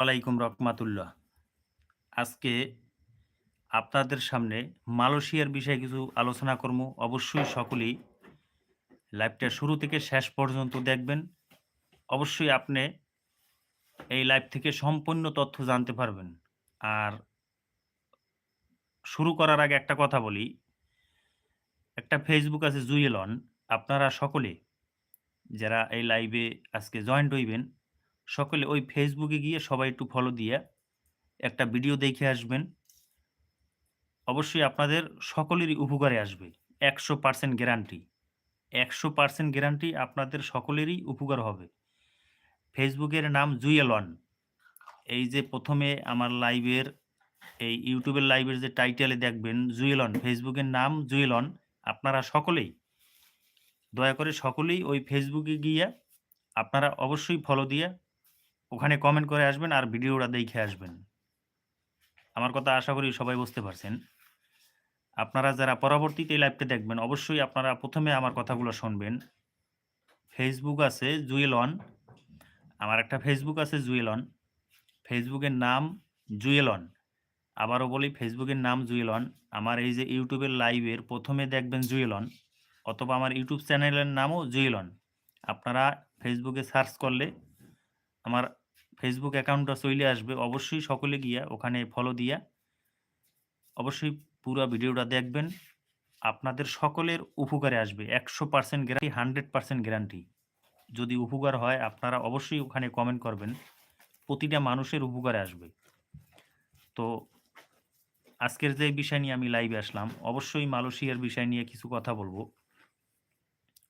আলাইকুম রহমাতুল্লাহ। আজকে আপনাদের সামনে মালয়েশিয়ার বিষয়ে কিছু আলোচনা করব। অবশ্যই সকলেই লাইভটা শুরু থেকে শেষ পর্যন্ত দেখবেন। অবশ্যই আপনি এই লাইভ থেকে সম্পূর্ণ তথ্য জানতে পারবেন। আর শুরু করার আগে একটা কথা বলি। একটা ফেসবুক আছে জুয়েলন। আপনারা সকলে যারা এই লাইভে আজকে জয়েন্ট হইবেন সকলে ওই ফেসবুকে গিয়ে সবাই একটু ফলো দিয়ে একটা ভিডিও দেখে আসবেন। অবশ্যই আপনাদের সকলেরই উপকারে আসবে, একশো পার্সেন্ট গ্যারান্টি একশো পার্সেন্ট গ্যারান্টি আপনাদের সকলেরই উপকার হবে। ফেসবুকের নাম জুয়েলন এই যে প্রথমে আমার লাইভের এই ইউটিউবের লাইভের যে টাইটেলে দেখবেন জুয়েলন ফেসবুকের নাম জুয়েলন আপনারা সকলেই, দয়া করে সকলেই ওই ফেসবুকে গিয়া আপনারা অবশ্যই ফলো দিয়ে ওখানে কমেন্ট করে আসবেন আর ভিডিওটা দেখে আসবেন। আমার কথা আশা করি সবাই বুঝতে পারছেন। আপনারা যারা পরবর্তীতে এই লাইভটা দেখবেন, অবশ্যই আপনারা প্রথমে আমার কথাগুলো শুনবেন। ফেসবুক আছে জুয়েলন। আমার একটা ফেসবুক আছে জুয়েলন। ফেসবুকের নাম জুয়েলন। আবারও বলি ফেসবুকের নাম জুয়েলন। আমার এই যে ইউটিউবের লাইভের প্রথমে দেখবেন জুয়েলন, অথবা আমার ইউটিউব চ্যানেলের নামও জুয়েলন। আপনারা ফেসবুকে সার্চ করলে আমার ফেসবুক অ্যাকাউন্টটা চলে আসবে। অবশ্যই সকলে গিয়া ওখানে ফলো দিয়া। অবশ্যই পুরো ভিডিওটা দেখবেন। আপনাদের সকলের উপকারে আসবে। একশো percent guarantee hundred percent guarantee যদি উপকার হয়, আপনারা অবশ্যই ওখানে কমেন্ট করবেন। প্রতিটা মানুষের উপকারে আসবে। তো আজকের যে বিষয় নিয়ে আমি লাইভে আসলাম, অবশ্যই মালয়েশিয়ার বিষয় নিয়ে কিছু কথা বলব।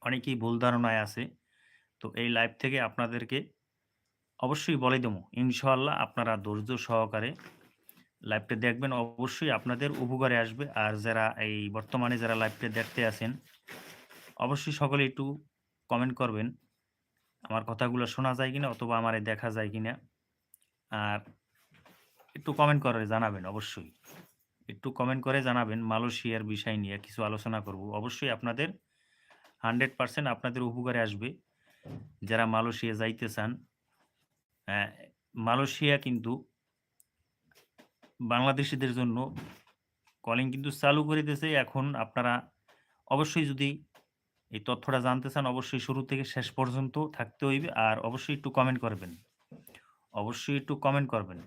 অনেকেই ভুল ধারণায় আছে। তো এই লাইভ থেকে আপনাদেরকে অবশ্যই বলে দেবো। ইনশাল্লাহ আপনারা ধৈর্য সহকারে লাইভটা দেখবেন। অবশ্যই আপনাদের উপকারে আসবে। আর যারা এই বর্তমানে যারা লাইভটা দেখতে আছেন, অবশ্যই সকলে একটু কমেন্ট করবেন, আমার কথাগুলো শোনা যায় কিনা অথবা আমার দেখা যায় কিনা। আর একটু কমেন্ট করে জানাবেন অবশ্যই। একটু কমেন্ট করে জানাবেন মালয়েশিয়ার বিষয় নিয়ে কিছু আলোচনা করব। অবশ্যই আপনাদের হান্ড্রেড পার্সেন্ট আপনাদের উপকারে আসবে। যারা মালয়েশিয়া যাইতে চান মালয়েশিয়া কিন্তু বাংলাদেশিদের জন্য কলিং কিন্তু চালু করে দিয়েছে। এখন আপনারা অবশ্যই যদি এই তথ্যটা জানতে চান, অবশ্যই শুরু থেকে শেষ পর্যন্ত থাকতে হইবে। আর অবশ্যই একটু কমেন্ট করবেন। অবশ্যই একটু কমেন্ট করবেন।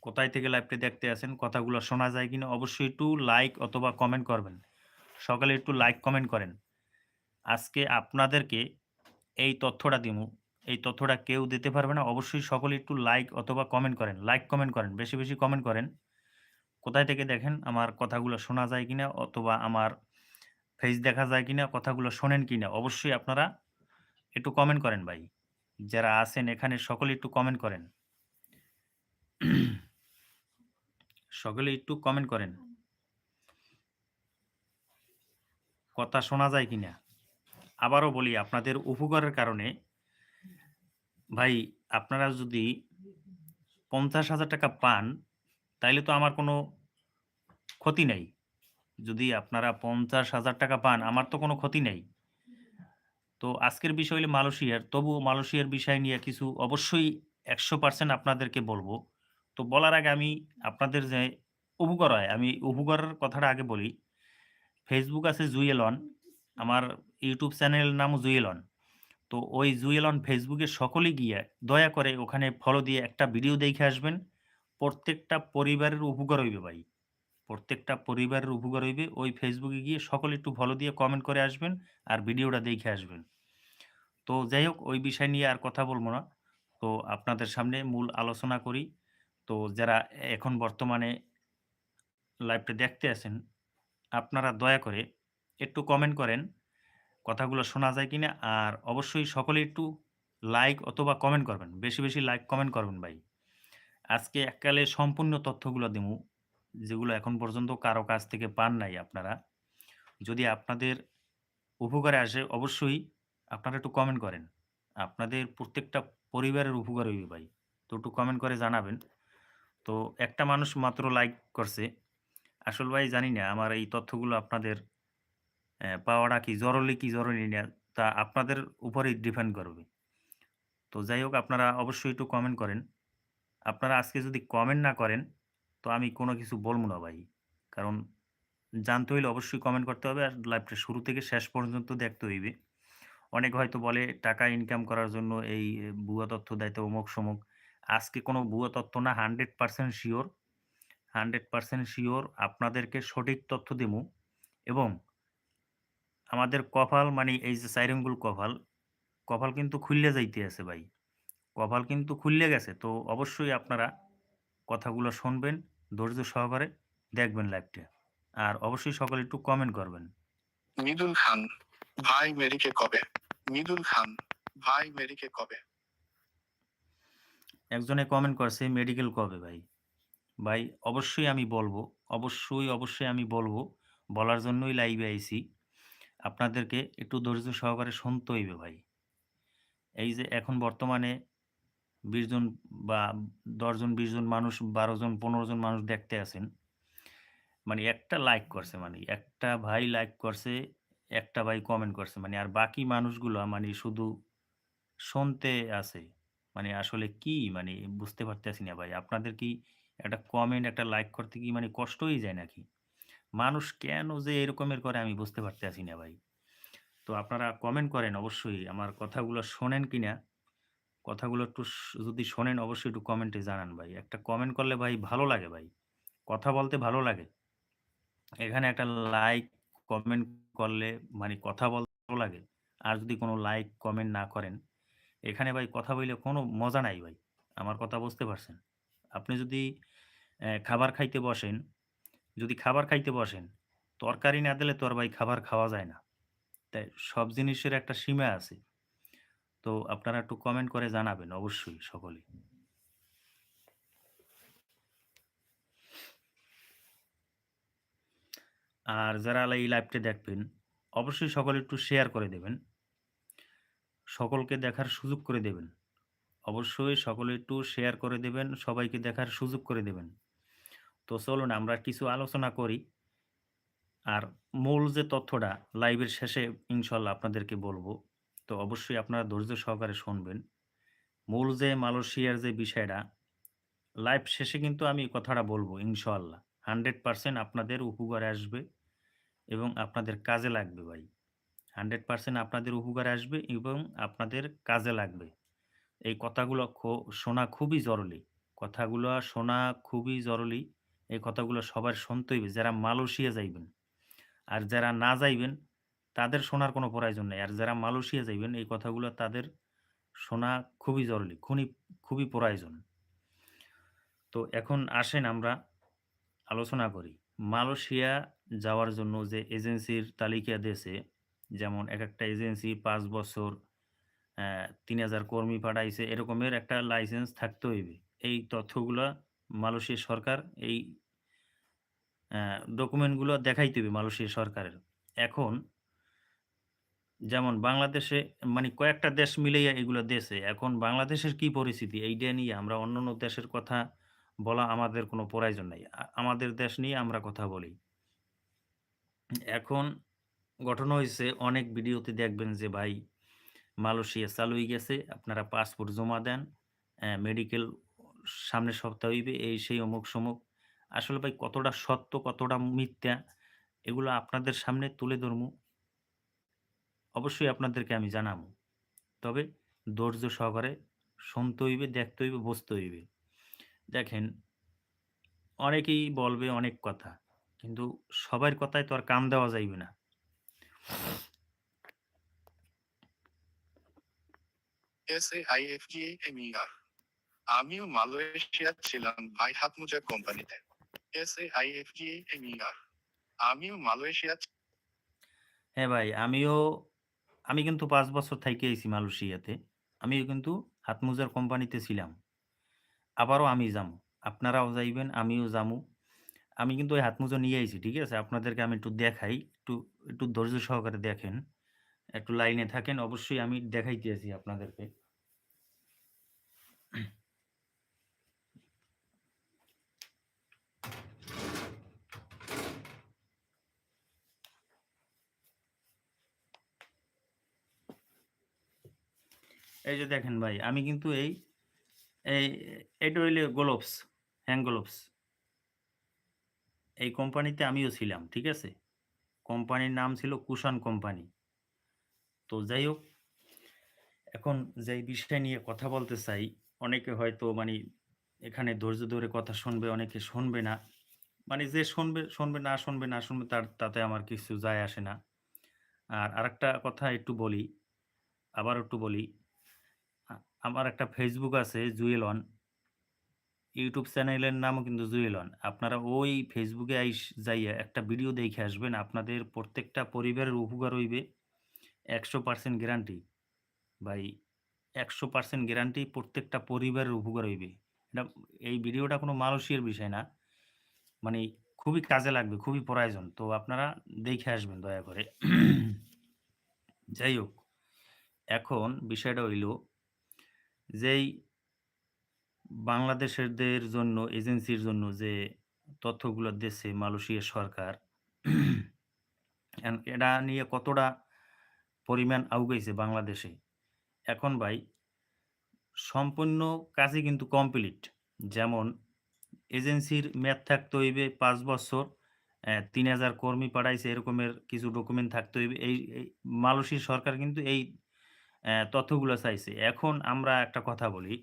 কোথায় থেকে লাইভটা দেখতে আছেন, কথাগুলো শোনা যায় কিনা, অবশ্যই একটু লাইক অথবা কমেন্ট করবেন। সকালে একটু লাইক কমেন্ট করেন। আজকে আপনাদেরকে এই তথ্যটা দিব এই তথ্যটা কেউ দিতে পারবে না। অবশ্যই সকলে একটু লাইক অথবা কমেন্ট করেন। লাইক কমেন্ট করেন। বেশি বেশি কমেন্ট করেন। কোথায় থেকে দেখেন আমার কথাগুলো শোনা যায় কিনা অথবা আমার ফেস দেখা যায় কিনা, কথাগুলো শোনেন কিনা? অবশ্যই আপনারা একটু কমেন্ট করেন ভাই। যারা আছেন এখানে সকলে একটু কমেন্ট করেন। সকলে একটু কমেন্ট করেন। কথা শোনা যায় কিনা? আবারও বলি, আপনাদের উপকারের কারণে ভাই, আপনারা যদি পঞ্চাশ হাজার টাকা পান, তাইলে তো আমার কোনো ক্ষতি নেই। যদি আপনারা পঞ্চাশ হাজার টাকা পান, আমার তো কোনো ক্ষতি নেই। তো আজকের বিষয় হলো মালয়েশিয়ার। তবুও মালয়েশিয়ার বিষয় নিয়ে কিছু অবশ্যই একশো পার্সেন্ট আপনাদেরকে বলব। তো বলার আগে আমি আপনাদের যে উপকার হয় আমি উপকারের কথাটা আগে বলি। ফেসবুক আছে জুয়েলন, আমার ইউটিউব চ্যানেলের নামও জুয়েলন। তো ওই জুয়েল অন ফেসবুকে সকলে গিয়ে দয়া করে ওখানে ফলো দিয়ে একটা ভিডিও দেখে আসবেন। প্রত্যেকটা পরিবারের উপকার হইবে ভাই। প্রত্যেকটা পরিবারের উপকার হইবে। ওই ফেসবুকে গিয়ে সকলে একটু ফলো দিয়ে কমেন্ট করে আসবেন আর ভিডিওটা দেখে আসবেন। তো যাই হোক, ওই বিষয় নিয়ে আর কথা বলব না। তো আপনাদের সামনে মূল আলোচনা করি। তো যারা এখন বর্তমানে লাইভটা দেখতে আছেন, আপনারা দয়া করে একটু কমেন্ট করেন। কথাগুলো শোনা যায় কিনা, আর অবশ্যই সকলে একটু লাইক অথবা কমেন্ট করবেন। বেশি বেশি লাইক কমেন্ট করবেন ভাই। আজকে এককালে সম্পূর্ণ তথ্যগুলো দেবো যেগুলো এখন পর্যন্ত কারও কাছ থেকে পান নাই আপনারা। যদি আপনাদের উপকারে আসে, অবশ্যই আপনারা একটু কমেন্ট করেন। আপনাদের প্রত্যেকটা পরিবারের উপকার হইবে ভাই। তো একটু কমেন্ট করে জানাবেন। তো একটা মানুষ মাত্র লাইক করছে। আসল ভাই জানি না, আমার এই তথ্যগুলো আপনাদের পাওয়াটা কি জরুরি কি জরুরি না তা আপনাদের উপরেই ডিপেন্ড করবে তো যাই হোক আপনারা অবশ্যই একটু কমেন্ট করেন। আপনারা আজকে যদি কমেন্ট না করেন, তো আমি কোনো কিছু বলব না ভাই। কারণ জানতে হইলে অবশ্যই কমেন্ট করতে হবে আর লাইভটা শুরু থেকে শেষ পর্যন্ত দেখতে হইবে। অনেক হয়তো বলে টাকা ইনকাম করার জন্য এই ভুয়া তথ্য দেয় তো অমুক-সমুক। আজকে কোনো ভুয়া তথ্য না 100% শিওর 100% শিওর আপনাদেরকে সঠিক তথ্য দিমু এবং আমাদের কপাল মানে এই যে ৪ আঙ্গুল কপাল, কপাল কিন্তু খুইল্লা যাইতে আছে ভাই। কপাল কিন্তু খুললে গেছে। তো অবশ্যই আপনারা কথাগুলো শুনবেন, ধৈর্য সহকারে দেখবেন লাইভটা। আর অবশ্যই সকলে একটু কমেন্ট করবেন। মিদুল খান ভাই মেরিকে কবে মিদুল খান ভাই মেরিকে কবে একজনে কমেন্ট করছে মেডিকেল কবে ভাই? ভাই অবশ্যই আমি বলব। অবশ্যই, অবশ্যই আমি বলব। বলার জন্যই লাইভে আইছি। আপনাদেরকে একটু ধৈর্য সহকারে শুনতে হইবে ভাই। এই যে এখন বর্তমানে ২০ জন বা ১০ জন, ২০ জন মানুষ, ১২ জন, ১৫ জন মানুষ দেখতে আছেন। মানে একটা লাইক করছে মানে একটা ভাই লাইক করছে, একটা ভাই কমেন্ট করছে। মানে আর বাকি মানুষগুলো মানে শুধু শুনতে আছে। মানে আসলে কি মানে বুঝতে পারতেছি না ভাই। আপনাদের কি একটা কমেন্ট, একটা লাইক করতে কি মানে কষ্ট হয়ে যায় নাকি? মানুষ কেন যে এরকমের করে আমি বুঝতে পারতেছি না ভাই। তো আপনারা কমেন্ট করেন অবশ্যই। আমার কথাগুলো শোনেন কিনা? কথাগুলো একটু যদি শোনেন অবশ্যই একটু কমেন্টে জানান ভাই। একটা কমেন্ট করলে ভাই ভালো লাগে ভাই। কথা বলতে ভালো লাগে। এখানে একটা লাইক, কমেন্ট করলে মানে কথা বলতে ভালো লাগে। আর যদি কোনো লাইক, কমেন্ট না করেন, এখানে ভাই কথা বইলে কোনো মজা নাই ভাই। আমার কথা বুঝতে পারছেন? আপনি যদি খাবার খাইতে বসেন, যদি খাবার খাইতে বসেন, তরকারি না দিলে তো আর ভাই খাবার খাওয়া যায় না। তাই সব জিনিসের একটা সীমা আছে। তো আপনারা একটু কমেন্ট করে জানাবেন অবশ্যই সকলে। আর যারা এই লাইভটা দেখবেন, অবশ্যই সকলে একটু শেয়ার করে দেবেন। সকলকে দেখার সুযোগ করে দেবেন। অবশ্যই সকলে একটু শেয়ার করে দেবেন, সবাইকে দেখার সুযোগ করে দেবেন। তো চলুন আমরা কিছু আলোচনা করি। আর মূল যে তথ্যটা লাইভের শেষে ইনশাল্লাহ আপনাদেরকে বলব। তো অবশ্যই আপনারা ধৈর্য সহকারে শুনবেন। মূল যে মালয়েশিয়ার যে বিষয়টা, লাইভ শেষে কিন্তু আমি কথাটা বলব ইনশাল্লাহ 100% আপনাদের উপকারে আসবে এবং আপনাদের কাজে লাগবে ভাই। 100% আপনাদের উপকারে আসবে এবং আপনাদের কাজে লাগবে। এই কথাগুলো শোনা খুবই জরুরি। কথাগুলো শোনা খুবই জরুরি। এই কথাগুলো সবার শুনতে হইবে যারা মালয়েশিয়া যাইবেন। আর যারা না যাইবেন তাদের শোনার কোনো প্রয়োজন নেই আর যারা মালয়েশিয়া যাইবেন এই কথাগুলো তাদের শোনা খুবই জরুরি। খুনি খুবই প্রয়োজন। তো এখন আসেন আমরা আলোচনা করি। মালয়েশিয়া যাওয়ার জন্য যে এজেন্সির তালিকা দিয়েছে, যেমন এক একটা এজেন্সি পাঁচ বছর তিন হাজার কর্মী পাঠাইছে এরকমের একটা লাইসেন্স থাকতে হইবে। এই তথ্যগুলা মালয়েশিয়া সরকার এই ডকুমেন্টগুলো দেখাইতে হবে মালয়েশিয়া সরকারের। এখন যেমন বাংলাদেশে মানে কয়েকটা দেশ মিলাইয়া এগুলো দেশে এখন বাংলাদেশের কি পরিস্থিতি এইটা নিয়ে আমরা অন্য অন্য দেশের কথা বলা আমাদের কোনো প্রয়োজন নাই। আমাদের দেশ নিয়ে আমরা কথা বলি। এখন ঘটনা হয়েছে অনেক ভিডিওতে দেখবেন যে ভাই মালয়েশিয়া চালু হয়ে গেছে। আপনারা পাসপোর্ট জমা দেন। মেডিকেল সামনের সপ্তাহ হইবে এই সেই অমুক-সমুক। আসলে ভাই কতটা সত্য, কতটা মিথ্যা এগুলো আপনাদের সামনে তুলে ধরমু। অবশ্যই আপনাদেরকে আমি জানামু। তবে ধৈর্য সহকারে শুনতে হইবে, দেখতে হইবে, বুঝতে হইবে। দেখেন অনেকেই বলবে অনেক কথা। কিন্তু সবার কথায় তো আর কান দেওয়া যাইবে না। এসএআইএফজিএমইআর আমিও মালয়েশিয়া ছিলাম ভাই হাতমোজা কোম্পানিতে এসএআইএফজিএমইআর আমিও মালয়েশিয়া হ্যাঁ ভাই, আমিও আমি কিন্তু পাঁচ বছর থাইকা আইছি মালয়েশিয়াতে। আমিও কিন্তু হাতমোজার কোম্পানিতে ছিলাম। আবারও আমি যামু। আপনারাও যাইবেন, আমিও যামু। আমি কিন্তু ওই হাতমোজা নিয়ে আইছি। ঠিক আছে? আপনাদেরকে আমি একটু দেখাই। একটু একটু ধৈর্য সহকারে দেখেন। একটু লাইনে থাকেন। অবশ্যই আমি দেখাইতেছি আপনাদেরকে। এই যে দেখেন ভাই, আমি কিন্তু এই এই, এটা হইলে গ্লোভস হ্যান্ড গ্লোভস এই কোম্পানিতে আমিও ছিলাম, ঠিক আছে? কোম্পানির নাম ছিল কুষাণ কোম্পানি। তো যাই হোক, এখন যেই বিষয় নিয়ে কথা বলতে চাই, অনেকে হয়তো মানে এখানে ধৈর্য ধরে কথা শুনবে, অনেকে শুনবে না। মানে যে শুনবে শুনবে, না শুনবে না শুনবে, তার, তাতে আমার কিছু যায় আসে না। আর আরেকটা কথা একটু বলি, আবার একটু বলি আমার একটা ফেসবুক আছে জুয়েল ওয়ান ইউটিউব চ্যানেলের নামও কিন্তু জুয়েল ওয়ান আপনারা ওই ফেসবুকে আইস যাইয়া একটা ভিডিও দেখে আসবেন, আপনাদের প্রত্যেকটা পরিবারের উপকার হইবে। একশো পার্সেন্ট গ্যারান্টি ভাই, একশো পার্সেন্ট গ্যারান্টি প্রত্যেকটা পরিবারের উপকার হইবে। এটা, এই ভিডিওটা কোনো মানুষের বিষয় না। মানে খুবই কাজে লাগবে, খুবই প্রয়োজন। তো আপনারা দেখে আসবেন দয়া করে। যাই হোক, এখন বিষয়টা হইল যেই বাংলাদেশেরদের জন্য, এজেন্সির জন্য যে তথ্যগুলো দিচ্ছে মালয়েশিয়া সরকার এটা নিয়ে কতটা পরিমাণ আউগাইছে বাংলাদেশে? এখন ভাই, সম্পূর্ণ কাজই কিন্তু কমপ্লিট যেমন, এজেন্সির মেয়াদ থাকতে হইবে পাঁচ বছর তিন হাজার কর্মী পাঠাইছে, এরকমের কিছু ডকুমেন্ট থাকতে হইবে। এই মালয়েশিয়া সরকার কিন্তু এই তথ্যগুলো চাইছে। এখন আমরা একটা কথা বলি।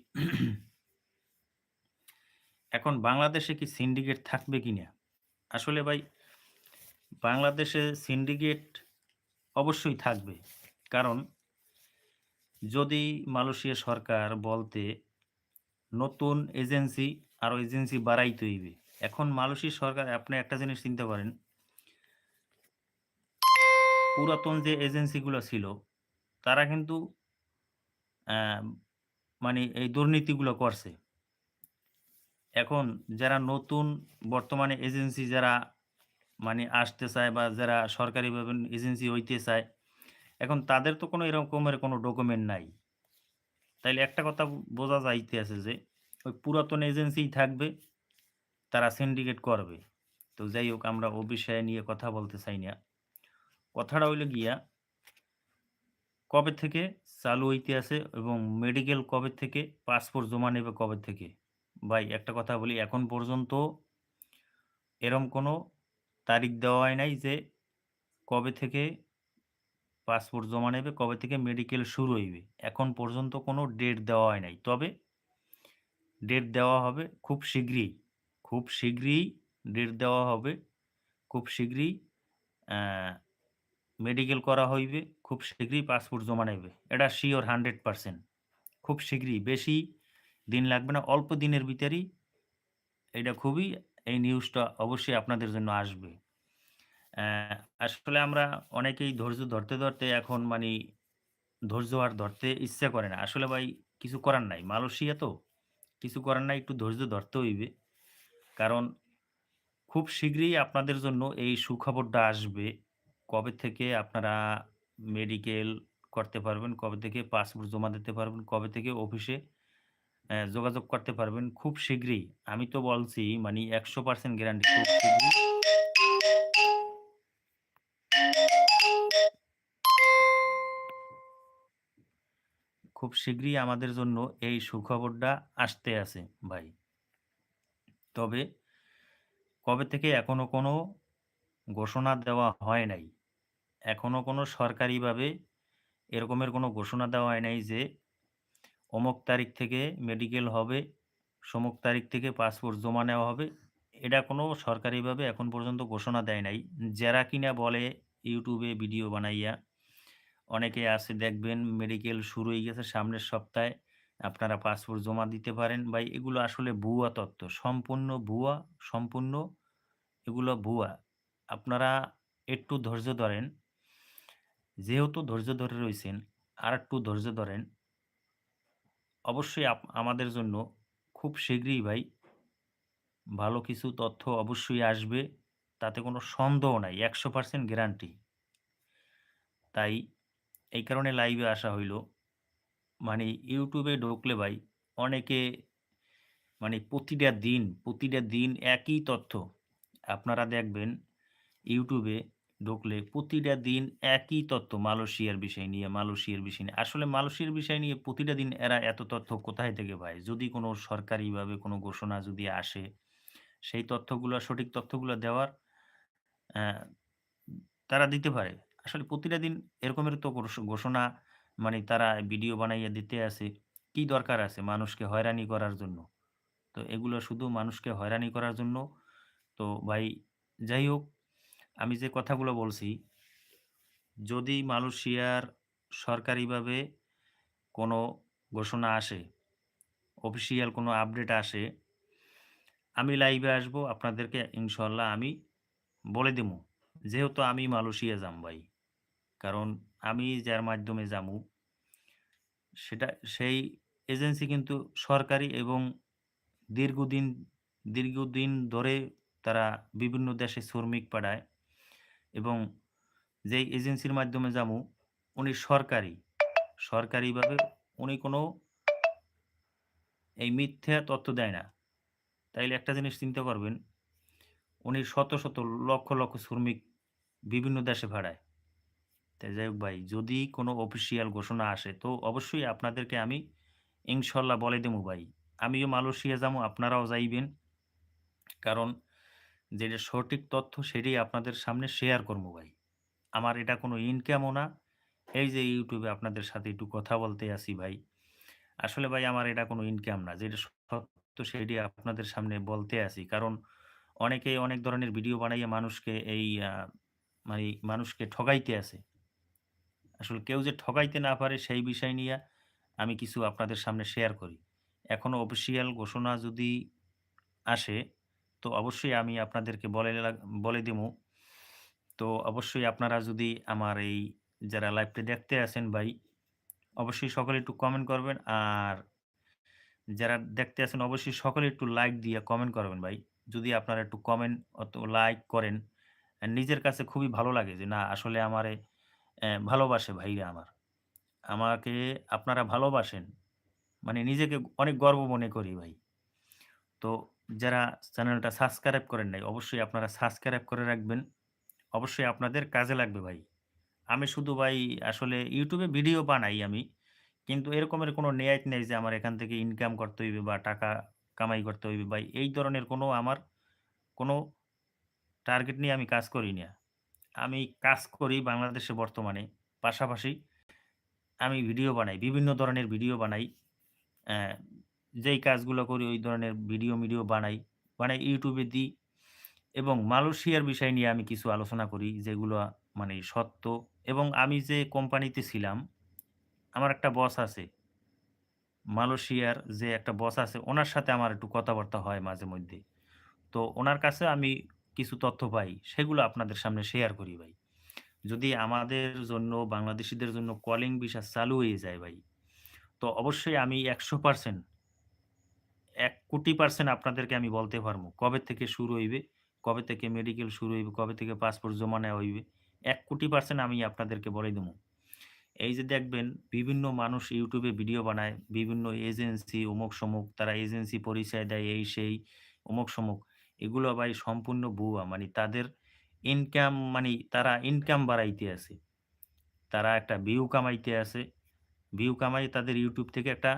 এখন বাংলাদেশে কি সিন্ডিকেট থাকবে কি না? আসলে ভাই, বাংলাদেশে সিন্ডিকেট অবশ্যই থাকবে। কারণ যদি মালয়েশিয়া সরকার বলতে নতুন এজেন্সি আরও এজেন্সি বাড়াইতে হইবে এখন মালয়েশিয়া সরকার, আপনি একটা জিনিস চিন্তা করেন। পুরাতন যে এজেন্সিগুলো ছিল তারা কিন্তু মানে এই দুর্নীতিগুলো করছে। এখন যারা নতুন বর্তমানে এজেন্সি যারা মানে আসতে চায় বা যারা সরকারিভাবে এজেন্সি হইতে চায়, এখন তাদের তো কোনো এরকমের কোনো ডকুমেন্ট নাই। তাইলে একটা কথা বোঝা যাইতে আছে যে, ওই পুরাতন এজেন্সিই থাকবে, তারা সিন্ডিকেট করবে। তো যাই হোক, আমরা ও বিষয়ে নিয়ে কথা বলতে চাই না। কথাটা হইলে গিয়া কবে থেকে? চালু আছে এবং মেডিকেল কবে থেকে? পাসপোর্ট জমা নেবে কবে থেকে? ভাই, একটা কথা বলি, এখন পর্যন্ত এরম কোনো তারিখ দেওয়া হয় নাই যে কবে থেকে পাসপোর্ট জমা নেবে, কবে থেকে মেডিকেল শুরু হইবে। এখন পর্যন্ত কোনো ডেট দেওয়া হয় নাই। তবে ডেট দেওয়া হবে খুব শীঘ্রই খুব শীঘ্রই ডেট দেওয়া হবে, খুব শীঘ্রই মেডিকেল করা হইবে, খুব শীঘ্রই পাসপোর্ট জমা নেবে এটা শিওর হান্ড্রেড পারসেন্ট খুব শীঘ্রই, বেশি দিন লাগবে না, অল্প দিনের ভিতরেই এটা খুবই এই নিউজটা অবশ্যই আপনাদের জন্য আসবে। আসলে আমরা অনেকেই ধৈর্য ধরতে ধরতে এখন মানে ধৈর্য আর ধরতে ইচ্ছা করে না। আসলে ভাই, কিছু করার নাই। মালয়েশিয়া তো, কিছু করার নাই, একটু ধৈর্য ধরতে হইবে। কারণ খুব শীঘ্রই আপনাদের জন্য এই সুখবরটা আসবে। কবে থেকে আপনারা মেডিকেল করতে পারবেন? কবে থেকে পাসপোর্ট জমা দিতে পারবেন? কবে থেকে অফিসে যোগাযোগ করতে পারবেন? খুব শীঘ্রই। আমি তো বলছি মানে একশো পার্সেন্ট গ্যারান্টি খুব শীঘ্রই। খুব শীঘ্রই আমাদের জন্য এই সুখবরটা আসতে আছে, ভাই। তবে কবে থেকে এখনও কোনো ঘোষণা দেওয়া হয় নাই। এখনও কোনো সরকারিভাবে এরকমের কোনো ঘোষণা দেওয়া হয় নাই যে অমুক তারিখ থেকে মেডিকেল হবে, সমুক তারিখ থেকে পাসপোর্ট জমা নেওয়া হবে। এটা কোনো সরকারিভাবে এখন পর্যন্ত ঘোষণা দেয় নাই। যারা কিনা বলে ইউটিউবে ভিডিও বানাইয়া অনেকে আছে দেখবেন মেডিকেল শুরু হয়ে গেছে সামনের সপ্তাহে, আপনারা পাসপোর্ট জমা দিতে পারেন। বা এগুলো আসলে ভুয়া তত্ত্ব সম্পূর্ণ ভুয়া, সম্পূর্ণ এগুলো ভুয়া। আপনারা একটু ধৈর্য ধরেন। যেহেতু ধৈর্য ধরে রয়েছেন আর একটু ধৈর্য ধরেন, অবশ্যই আমাদের জন্য খুব শীঘ্রই ভাই ভালো কিছু তথ্য অবশ্যই আসবে, তাতে কোনো সন্দেহ নাই, একশো পার্সেন্ট গ্যারান্টি তাই এই কারণে লাইভে আসা হইল। মানে ইউটিউবে ঢুকলে ভাই অনেকে মানে প্রতিটা দিন প্রতিটা দিন একই তথ্য। আপনারা দেখবেন ইউটিউবে ঢুকলে প্রতিটা দিন একই তথ্য মালয়েশিয়ার বিষয় নিয়ে, মালয়েশিয়ার বিষয় নিয়ে। আসলে মালয়েশিয়ার বিষয় নিয়ে প্রতিটা দিন এরা এত তথ্য কোথায় থেকে পায়? যদি কোনো সরকারিভাবে কোনো ঘোষণা যদি আসে, সেই তথ্যগুলো সঠিক তথ্যগুলো দেওয়ার তারা দিতে পারে। আসলে প্রতিটা দিন এরকমের তো ঘোষণা মানে তারা ভিডিও বানাইয়া দিতে আছে। কি দরকার আছে মানুষকে হয়রানি করার জন্য? তো এগুলো শুধু মানুষকে হয়রানি করার জন্য। তো ভাই যাই হোক, আমি যে কথাগুলো বলছি, যদি মালয়েশিয়ার সরকারিভাবে কোনো ঘোষণা আসে, অফিসিয়াল কোনো আপডেট আসে, আমি লাইভে আসব আপনাদেরকে ইনশাল্লাহ আমি বলে দিমু। যেহেতু আমি মালয়েশিয়া যাম ভাই। কারণ আমি যার মাধ্যমে যামু সেটা সেই এজেন্সি কিন্তু সরকারি এবং দীর্ঘদিন দীর্ঘদিন ধরে তারা বিভিন্ন দেশে শ্রমিক পাঠায় এবং যেই এজেন্সির মাধ্যমে যামু উনি সরকারি। সরকারিভাবে উনি কোনো এই মিথ্যা তথ্য দেয় না। তাইলে একটা জিনিস চিন্তা করবেন, উনি শত, শত লক্ষ, লক্ষ শ্রমিক বিভিন্ন দেশে ভাড়ায় তাই যাই হোক ভাই, যদি কোনো অফিসিয়াল ঘোষণা আসে তো অবশ্যই আপনাদেরকে আমি ইনশাল্লাহ বলে দিমু ভাই। আমিও মালয়েশিয়া যামু, আপনারাও যাইবেন। কারণ যেটা সঠিক তথ্য সেটাই আপনাদের সামনে শেয়ার করব ভাই। আমার এটা কোনো ইনকামও না। এই যে ইউটিউবে আপনাদের সাথে একটু কথা বলতে আছি ভাই। আসলে ভাই আমার এটা কোনো ইনকাম না। যেটা সত্য সেটাই আপনাদের সামনে বলতে আছি। কারণ অনেকেই অনেক ধরনের ভিডিও বানাইয়ে মানুষকে এই মানে মানুষকে ঠগাইতে আসে আসলে কেউ যে ঠগাইতে না পারে সেই বিষয় নিয়ে আমি কিছু আপনাদের সামনে শেয়ার করি। এখনও অফিসিয়াল ঘোষণা যদি আসে, তো অবশ্যই আমি আপনাদেরকে বলে বলে দিমু। তো অবশ্যই আপনারা যদি আমার এই যারা লাইভটা দেখতে আছেন ভাই, অবশ্যই সকলে একটু কমেন্ট করবেন। আর যারা দেখতে আছেন অবশ্যই সকলে একটু লাইক দিয়ে কমেন্ট করবেন ভাই। যদি আপনারা একটু কমেন্ট অত লাইক করেন, নিজের কাছে খুবই ভালো লাগে যে না আসলে আমারে ভালোবাসে ভাইরা আমার। আমাকে আপনারা ভালোবাসেন। মানে নিজেকে অনেক গর্ব মনে করি ভাই। তো যারা চ্যানেলটা সাবস্ক্রাইব করেন নাই, অবশ্যই আপনারা সাবস্ক্রাইব করে রাখবেন। অবশ্যই আপনাদের কাজে লাগবে ভাই। আমি শুধু ভাই আসলে ইউটিউবে ভিডিও বানাই আমি। কিন্তু এরকমের কোনো নেয়াত নেই যে আমার এখান থেকে ইনকাম করতে হইবে বা টাকা কামাই করতে হইবে ভাই। এই ধরনের কোনো আমার কোনো টার্গেট নিয়ে আমি কাজ করি না। আমি কাজ করি বাংলাদেশে বর্তমানে। পাশাপাশি আমি ভিডিও বানাই। বিভিন্ন ধরনের ভিডিও বানাই। যেই কাজগুলো করি ওই ধরনের ভিডিও-মিডিও বানাই। বানাই ইউটিউবে দিই এবং মালয়েশিয়ার বিষয় নিয়ে আমি কিছু আলোচনা করি যেগুলো মানে সত্য এবং আমি যে কোম্পানিতে ছিলাম, আমার একটা বস আছে। মালয়েশিয়ার যে একটা বস আছে ওনার সাথে আমার একটু কথাবার্তা হয় মাঝে মধ্যে তো ওনার কাছে আমি কিছু তথ্য পাই। সেগুলো আপনাদের সামনে শেয়ার করি ভাই। যদি আমাদের জন্য বাংলাদেশিদের জন্য কলিং ভিসা চালু হয়ে যায় ভাই, তো অবশ্যই আমি ১০০% ১,০০,০০,০০০% আপনাদেরকে আমি বলতে পারব। কবে থেকে শুরু হইবে, কবে থেকে মেডিকেল শুরু হইবে, কবে থেকে পাসপোর্ট জমা নেওয়া হইবে। এক কোটি পার্সেন্ট আমি আপনাদেরকে বলে দিমু। এই যে দেখবেন বিভিন্ন মানুষ ইউটিউবে ভিডিও বানায়, বিভিন্ন এজেন্সি অমুক-সমুক তারা এজেন্সি পরিচয় দেয় এই সেই অমুক-সমুক। এগুলো ভাই সম্পূর্ণ ভুয়া। মানে তাদের ইনকাম মানি তারা ইনকাম বাড়াইতে আছে। তারা একটা ভিউ কামাইতে আছে। ভিউ কামাই তাদের ইউটিউব থেকে একটা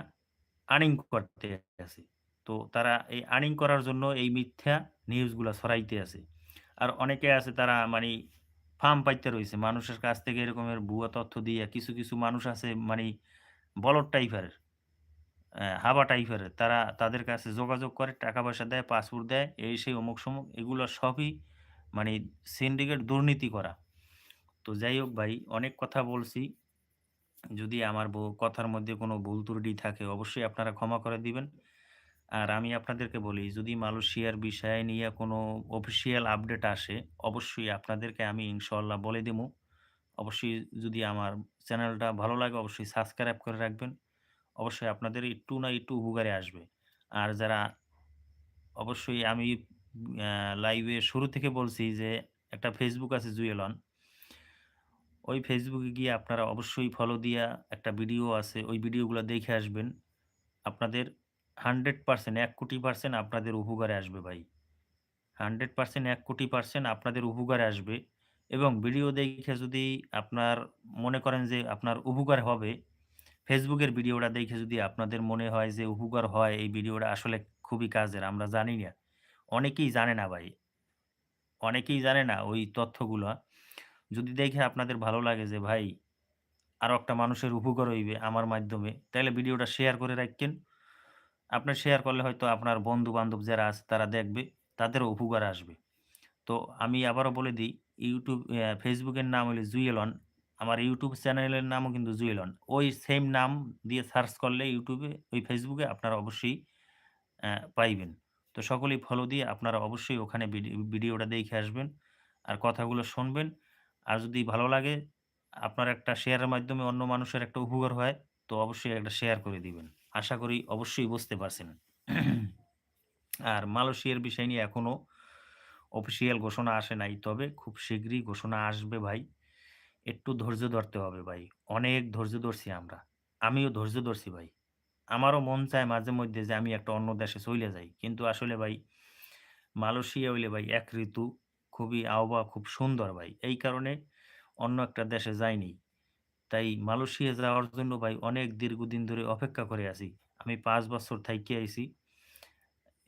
আর্নিং করতে আছে। তো তারা এই আর্নিং করার জন্য এই মিথ্যা নিউজগুলা ছড়াইতে আছে। আর অনেকে আছে তারা মানে ফার্ম পাইতে রয়েছে মানুষের কাছ থেকে এরকমের ভুয়া তথ্য দিয়ে কিছু, কিছু মানুষ আছে মানে বলদ টাইপের, অ্যা হাবা টাইপের। তারা তাদের কাছে যোগাযোগ করে, টাকা-পয়সা দেয়, পাসপোর্ট দেয়, এই সেই অমুক-সমুক। এগুলো সবই মানে সিন্ডিকেট দুর্নীতি করা। তো যাই হোক ভাই অনেক কথা বলছি। যদি আমার কথার মধ্যে কোনো ভুল ত্রুটি থাকে অবশ্যই আপনারা ক্ষমা করে দিবেন। আর আমি আপনাদেরকে বলি যদি মালয়েশিয়ার বিষয় নিয়ে কোনো অফিসিয়াল আপডেট আসে, অবশ্যই আপনাদেরকে আমি ইনশাল্লাহ বলে দিমু। অবশ্যই যদি আমার চ্যানেলটা ভালো লাগে অবশ্যই সাবস্ক্রাইব করে রাখবেন। অবশ্যই আপনাদের একটু না একটু উপকারে আসবে। আর যারা অবশ্যই আমি লাইভে শুরু থেকে বলছি যে একটা ফেসবুক আছে জুয়েল অন। ওই ফেসবুকে গিয়ে আপনারা অবশ্যই ফলো দিয়া একটা ভিডিও আছে। ওই ভিডিওগুলো দেখে আসবেন। আপনাদের 100% ১,০০,০০,০০০ আপনাদের উপকারে আসবে ভাই। 100% ১,০০,০০,০০০ আপনাদের উপকারে আসবে এবং ভিডিও দেখে যদি আপনার মনে করেন যে আপনার উপকার হবে, ফেসবুকের ভিডিওটা দেখে যদি আপনাদের মনে হয় যে উপকার হয় এই ভিডিওটা আসলে খুবই কাজের, আমরা জানি না। অনেকেই জানে না ভাই। অনেকেই জানে না ওই তথ্যগুলা। যদি দেখে আপনাদের ভালো লাগে যে ভাই আরও একটা মানুষের উপকার হইবে আমার মাধ্যমে, তাহলে ভিডিওটা শেয়ার করে রাইখ্যেন। আপনার শেয়ার করলে হয়তো আপনার বন্ধু-বান্ধব যারা আছে তারা দেখবে, তাদেরও উপকার আসবে। তো আমি আবারও বলে দিই ইউটিউব ফেসবুকের নাম হইল জুয়েলন। আমার ইউটিউব চ্যানেলের নামও কিন্তু জুয়েলন। ওই সেম নাম দিয়ে সার্চ করলে ইউটিউবে ওই ফেসবুকে আপনারা অবশ্যই পাইবেন। তো সকলেই ফলো দিয়ে আপনারা অবশ্যই ওখানে ভিডি ভিডিওটা দেখে আসবেন। আর কথাগুলো শুনবেন। আর যদি ভালো লাগে আপনার একটা শেয়ারের মাধ্যমে অন্য মানুষের একটা উপকার হয়, তো অবশ্যই একটা শেয়ার করে দিবেন। আশা করি অবশ্যই বুঝতে পারছেন। আর মালয়েশিয়ার বিষয় নিয়ে এখনও অফিসিয়াল ঘোষণা আসে নাই। তবে খুব শিগগিরই ঘোষণা আসবে ভাই। একটু ধৈর্য ধরতে হবে ভাই। অনেক ধৈর্য ধরছি আমরা। আমিও ধৈর্য ধরছি ভাই। আমারও মন চায় মাঝে মধ্যে যে আমি একটা অন্য দেশে চলে যাই। কিন্তু আসলে ভাই মালয়েশিয়া হইলে ভাই এক ঋতু, খুবই আবহাওয়া খুব সুন্দর ভাই। এই কারণে অন্য একটা দেশে যাইনি। তাই মালয়েশিয়া যাওয়ার জন্য ভাই অনেক দীর্ঘদিন ধরে অপেক্ষা করে আছি। আমি পাঁচ বছর থাইকে আইছি।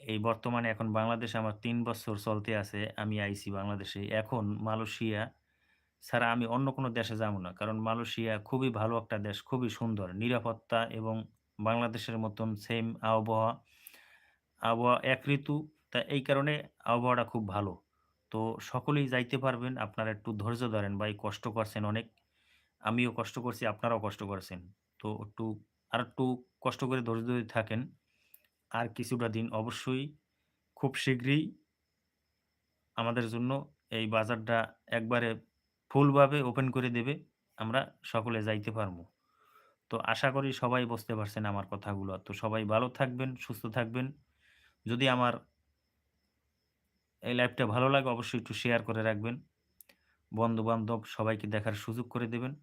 এই বর্তমানে এখন বাংলাদেশে আমার তিন বছর চলতে আছে। আমি আইছি বাংলাদেশে। এখন মালয়েশিয়া ছাড়া আমি অন্য কোনো দেশে যাব না। কারণ মালয়েশিয়া খুবই ভালো একটা দেশ, খুবই সুন্দর। নিরাপত্তা এবং বাংলাদেশের মতন সেম আবহাওয়া, আবহাওয়া এক ঋতু। তা এই কারণে আবহাওয়াটা খুব ভালো। তো সকলেই যাইতে পারবেন। আপনারা একটু ধৈর্য ধরেন ভাই, কষ্ট করছেন অনেক। আমিও কষ্ট করছি, আপনারাও কষ্ট করেছেন। তো একটু আরেকটু কষ্ট করে ধৈর্য ধরে থাকেন। আর কিছুটা দিন অবশ্যই খুব শীঘ্রই আমাদের জন্য এই বাজারটা একবারে ফুলভাবে ওপেন করে দেবে। আমরা সকলে যাইতে পারব। তো আশা করি সবাই বুঝতে পারছেন আমার কথাগুলো। তো সবাই ভালো থাকবেন, সুস্থ থাকবেন। যদি আমার এই লাইভটা ভালো লাগে অবশ্যই একটু শেয়ার করে রাখবেন। বন্ধু-বান্ধব সবাইকে দেখার সুযোগ করে দেবেন।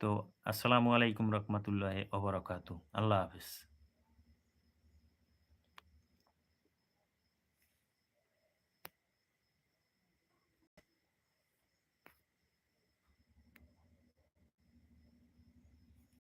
তো আসসালামু আলাইকুম রহমতুল্লাহ ওবরাকাতু আল্লাহ হাফেজ।